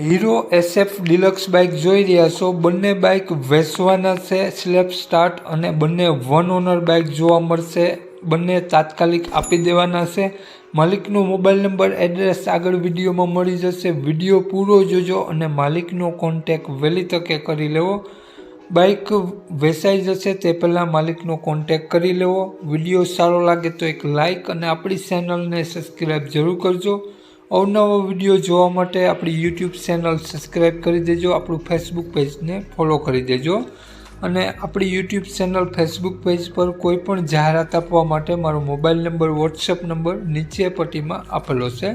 Hero SF deluxe bike જોઈ રહ્યા છો. બંને બાઇક વેસવાના છે સ્લેપ સ્ટાર્ટ અને બંને વન ઓનર બાઇક જોવા મળશે. બંને તાત્કાલિક આપી દેવાના છે. માલિકનો મોબાઈલ નંબર, એડ્રેસ આગળ વિડીયોમાં મળી જશે. વીડિયો પૂરો જોજો અને માલિકનો કોન્ટેક વહેલી તકે કરી લેવો. બાઇક વેચાઈ જશે તે પહેલાં માલિકનો કોન્ટેક કરી લેવો. વીડિયો સારો લાગે તો એક લાઇક અને આપણી ચેનલને સબસ્ક્રાઈબ જરૂર કરજો. અવનવો વીડિયો જોવા માટે આપણી યુટ્યુબ ચેનલ સબસ્ક્રાઈબ કરી દેજો, આપણું ફેસબુક પેજને ફોલો કરી દેજો. અને આપણી યુટ્યુબ ચેનલ ફેસબુક પેજ પર કોઈ પણ જાહેરાત આપવા માટે મારો મોબાઈલ નંબર વોટ્સએપ નંબર નીચે પટ્ટીમાં આપેલો છે.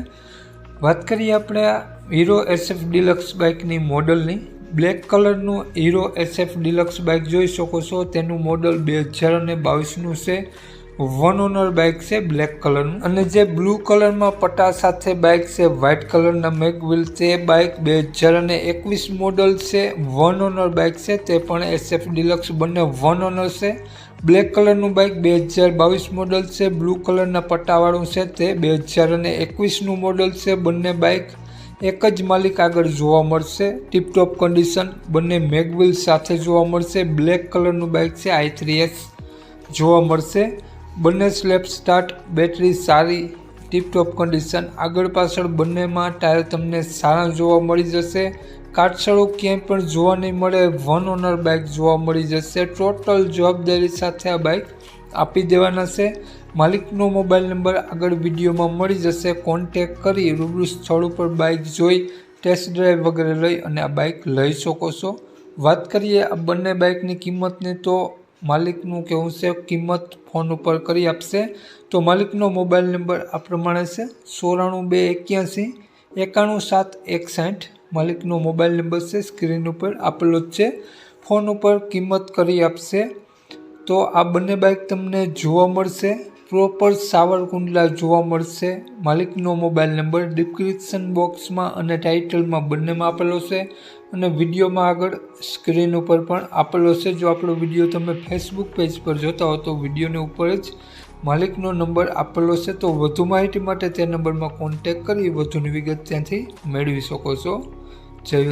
વાત કરીએ આપણે હીરો એસએફ ડિલક્સ બાઇકની મોડલની. બ્લેક કલરનું હીરો એસએફ ડિલક્સ બાઇક જોઈ શકો છો. તેનું મોડલ બે હજાર અને બાવીસનું છે. વન ઓનર બાઇક છે બ્લેક કલરનું અને જે બ્લુ કલરમાં પટ્ટા સાથે બાઇક છે વ્હાઇટ કલરના મેગવિલ તે બાઇક બે હજાર અને એકવીસ મોડલ છે. વન ઓનર બાઇક છે, તે પણ એસએફ ડિલક્સ બંને વન ઓનર છે. બ્લેક કલરનું બાઇક બે હજાર બાવીસ મોડલ છે બ્લુ કલરના પટ્ટાવાળું છે, તે બે હજાર અને એકવીસનું મોડલ છે, બંને બાઇક એક જ માલિક આગળ જોવા મળશે. ટીપટોપ કન્ડિશન બંને મેગવિલ સાથે જોવા મળશે. બ્લેક કલરનું બાઇક છે આઈ થ્રી એસ જોવા મળશે. બંને સ્લેપ સ્ટાર્ટ, બેટરી સારી, ટીપટોપ કન્ડિશન આગળ પાછળ બંનેમાં ટાયર તમને સારા જોવા મળી જશે. કાટછડો ક્યાંય પણ જોવા નહીં મળે વન ઓનર બાઇક જોવા મળી જશે. ટોટલ જવાબદારી સાથે આ બાઇક આપી દેવાના છે. માલિકનો મોબાઈલ નંબર આગળ વિડીયોમાં મળી જશે. કોન્ટેક કરી રૂબરૂ સ્થળ ઉપર બાઇક જોઈ ટેસ્ટ ડ્રાઈવ વગેરે લઈ અને આ બાઇક લઈ શકો છો. વાત કરીએ આ બંને બાઇકની કિંમતની તો માલિકનું કહેવું છે કિંમત ફોન ઉપર કરી આપશે, તો માલિકનો મોબાઈલ નંબર આ પ્રમાણે છે ચોરાણું બે એક્યાસી, એકાણું સાત એકસાઠ. માલિકનો મોબાઈલ નંબર છે, સ્ક્રીન ઉપર આપેલો જ છે. ફોન ઉપર કિંમત કરી આપશે, તો આ બંને બાઇક તમને જોવા મળશે. પ્રોપર સાવરકુંડલા જોવા મળશે. માલિકનો મોબાઈલ નંબર ડિસ્ક્રિપ્શન બોક્સમાં અને ટાઇટલમાં બંનેમાં આપેલો છે. અને વિડીયોમાં આગળ સ્ક્રીન ઉપર પણ આપેલો છે. જો આપણો વીડિયો તમે ફેસબુક પેજ પર જોતા હો તો વિડીયોની ઉપર જ માલિકનો નંબર આપેલો છે. તો વધુ માહિતી માટે તે નંબરમાં કોન્ટેક કરી વધુની વિગત ત્યાંથી મેળવી શકો છો. જય